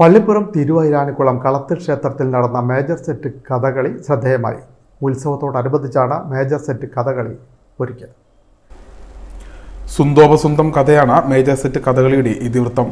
പള്ളിപ്പുറം തിരുവൈരാനിക്കുളം കളത്ത് ക്ഷേത്രത്തിൽ നടന്ന major set Kathakali ശ്രദ്ധേയമായി. ഉത്സവത്തോടനുബന്ധിച്ചാണ് മേജർ സെറ്റ് കഥകളി ഒരുക്കിയത്. സുന്തോപസുന്തം കഥയാണ് മേജർ സെറ്റ് കഥകളിയുടെ ഇതിവൃത്തം.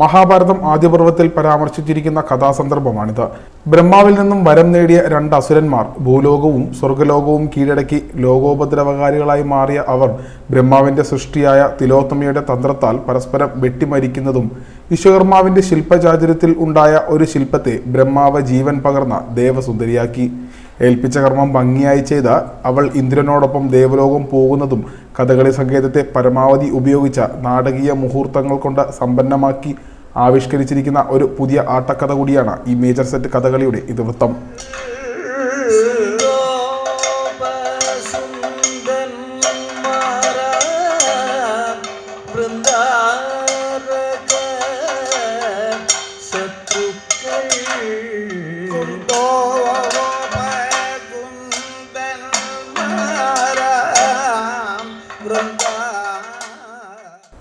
മഹാഭാരതം ആദ്യപർവത്തിൽ പരാമർശിച്ചിരിക്കുന്ന കഥാസന്ദർഭമാണിത്. ബ്രഹ്മാവിൽ നിന്നും വരം നേടിയ രണ്ട് അസുരന്മാർ ഭൂലോകവും സ്വർഗലോകവും കീഴടക്കി ലോകോപദ്രവകാരികളായി മാറിയ അവർ ബ്രഹ്മാവിന്റെ സൃഷ്ടിയായ തിലോത്തമയുടെ തന്ത്രത്താൽ പരസ്പരം വെട്ടിമരിക്കുന്നതും വിശ്വകർമാവിന്റെ ശില്പചാചര്യത്തിൽ ഉണ്ടായ ഒരു ശില്പത്തെ ബ്രഹ്മാവ് ജീവൻ പകർന്ന ദേവസുന്ദരിയാക്കി. ഏൽപ്പിച്ച കർമ്മം ഭംഗിയായി ചെയ്ത അവൾ ഇന്ദ്രനോടൊപ്പം ദേവലോകം പോകുന്നതും കഥകളി സങ്കേതത്തെ പരമാവധി ഉപയോഗിച്ച നാടകീയ മുഹൂർത്തങ്ങൾ കൊണ്ട് സമ്പന്നമാക്കി ആവിഷ്കരിച്ചിരിക്കുന്ന ഒരു പുതിയ ആട്ടക്കഥ കൂടിയാണ് ഈ മേജർ സെറ്റ് കഥകളിയുടെ ഇതിവൃത്തം.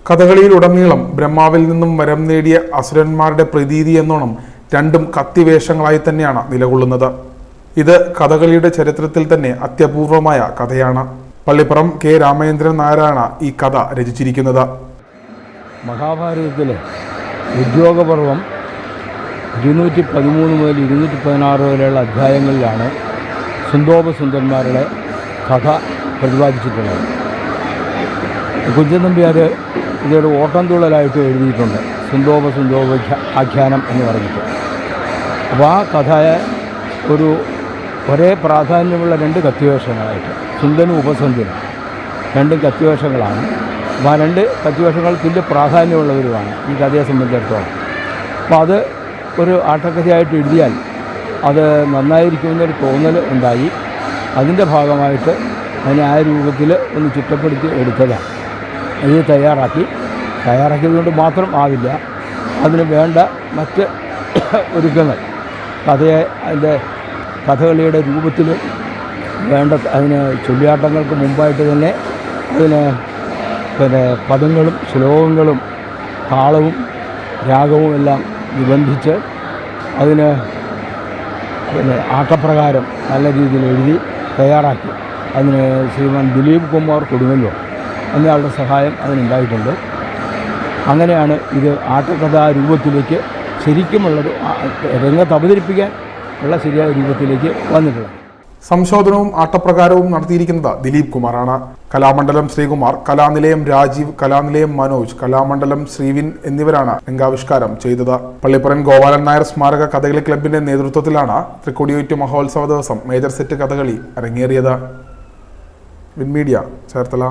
കഥകളിയിലുടനീളം ബ്രഹ്മാവിൽ നിന്നും വരം നേടിയ അസുരന്മാരുടെ പ്രതീതി എന്നോണം രണ്ടും കത്തിവേഷങ്ങളായി തന്നെയാണ് നിലകൊള്ളുന്നത്. ഇത് കഥകളിയുടെ ചരിത്രത്തിൽ തന്നെ അത്യപൂർവമായ കഥയാണ്. പള്ളിപ്പുറം കെ രാമചന്ദ്രൻ നായരാണ് ഈ കഥ രചിച്ചിരിക്കുന്നത്. മഹാഭാരതത്തിലെ ഉദ്യോഗപർവം ഇരുന്നൂറ്റി പതിമൂന്ന് മുതൽ ഇരുന്നൂറ്റി പതിനാറ് വരെയുള്ള അധ്യായങ്ങളിലാണ് സുന്ദോപസുന്ദന്മാരുടെ കഥ പ്രതിപാദിച്ചിട്ടുള്ളത്. കുഞ്ചൻ നമ്പ്യാർ ഇതൊരു ഓട്ടംതുള്ളലായിട്ട് എഴുതിയിട്ടുണ്ട്. സുന്ദോപ സുന്ദോപ ആഖ്യാനം എന്ന് പറഞ്ഞിട്ട്. അപ്പോൾ ആ കഥയെ ഒരു ഒരേ പ്രാധാന്യമുള്ള രണ്ട് കത്തിവേഷങ്ങളായിട്ട് സുന്ദനും ഉപസന്ധ്യനും. രണ്ടും കത്തിവേഷങ്ങളാണ്. അപ്പോൾ ആ രണ്ട് കത്തിവേഷങ്ങൾ തുല്യ പ്രാധാന്യമുള്ളവരുമാണ് ഈ കഥയെ സംബന്ധിച്ചിടത്തോളം. അപ്പോൾ അത് ഒരു ആട്ടക്കഥയായിട്ട് എഴുതിയാൽ അത് നന്നായിരിക്കുമെന്നൊരു തോന്നൽ ഉണ്ടായി. അതിന്റെ ഭാഗമായിട്ട് അതിനെ ആ രൂപത്തിൽ ഒന്ന് ചിട്ടപ്പെടുത്തി എടുത്തതാണ്. ഇത് തയ്യാറാക്കി. തയ്യാറാക്കിയതുകൊണ്ട് മാത്രം ആവില്ല. അതിന് വേണ്ട മറ്റ് ഒരുക്കങ്ങൾ. കഥയെ അതിന്റെ കഥകളിയുടെ രൂപത്തിൽ വേണ്ട അതിന് ചൊല്ലിയാട്ടങ്ങൾക്ക് മുമ്പായിട്ട് തന്നെ അതിന് പിന്നെ പദങ്ങളും ശ്ലോകങ്ങളും താളവും രാഗവും എല്ലാം നിബന്ധിച്ച് അതിന് പിന്നെ ആട്ടപ്രകാരം നല്ല രീതിയിൽ എഴുതി തയ്യാറാക്കി. അതിന് ശ്രീമാൻ ദിലീപ് കുമാർ കൊടുങ്ങല്ലൂർ. എന്നയാളുടെ സഹായം അതിനുണ്ടായിട്ടുണ്ട്. അങ്ങനെയാണ് ഇത് ആട്ടക്കഥാ രൂപത്തിലേക്ക് ശരിക്കുമുള്ളൊരു രംഗത്ത് അവതരിപ്പിക്കാൻ ഉള്ള ശരിയായ രൂപത്തിലേക്ക് വന്നിട്ടുള്ളത്. സംശോധനവും ആട്ടപ്രകാരവും നടത്തിയിരിക്കുന്നത് ദിലീപ് കുമാറാണ്. കലാമണ്ഡലം ശ്രീകുമാർ കലാനിലയം രാജീവ് കലാനിലയം മനോജ് കലാമണ്ഡലം ശ്രീവിൻ എന്നിവരാണ് രംഗാവിഷ്കാരം ചെയ്തത്. പള്ളിപ്പുറൻ ഗോപാലൻ നായർ സ്മാരക കഥകളി ക്ലബിന്റെ നേതൃത്വത്തിലാണ് തൃക്കൊടിയൂറ്റ് മഹോത്സവ ദിവസം മേജർ സെറ്റ് കഥകളി അരങ്ങേറിയത്. വിൻമീഡിയ ചേർത്തല.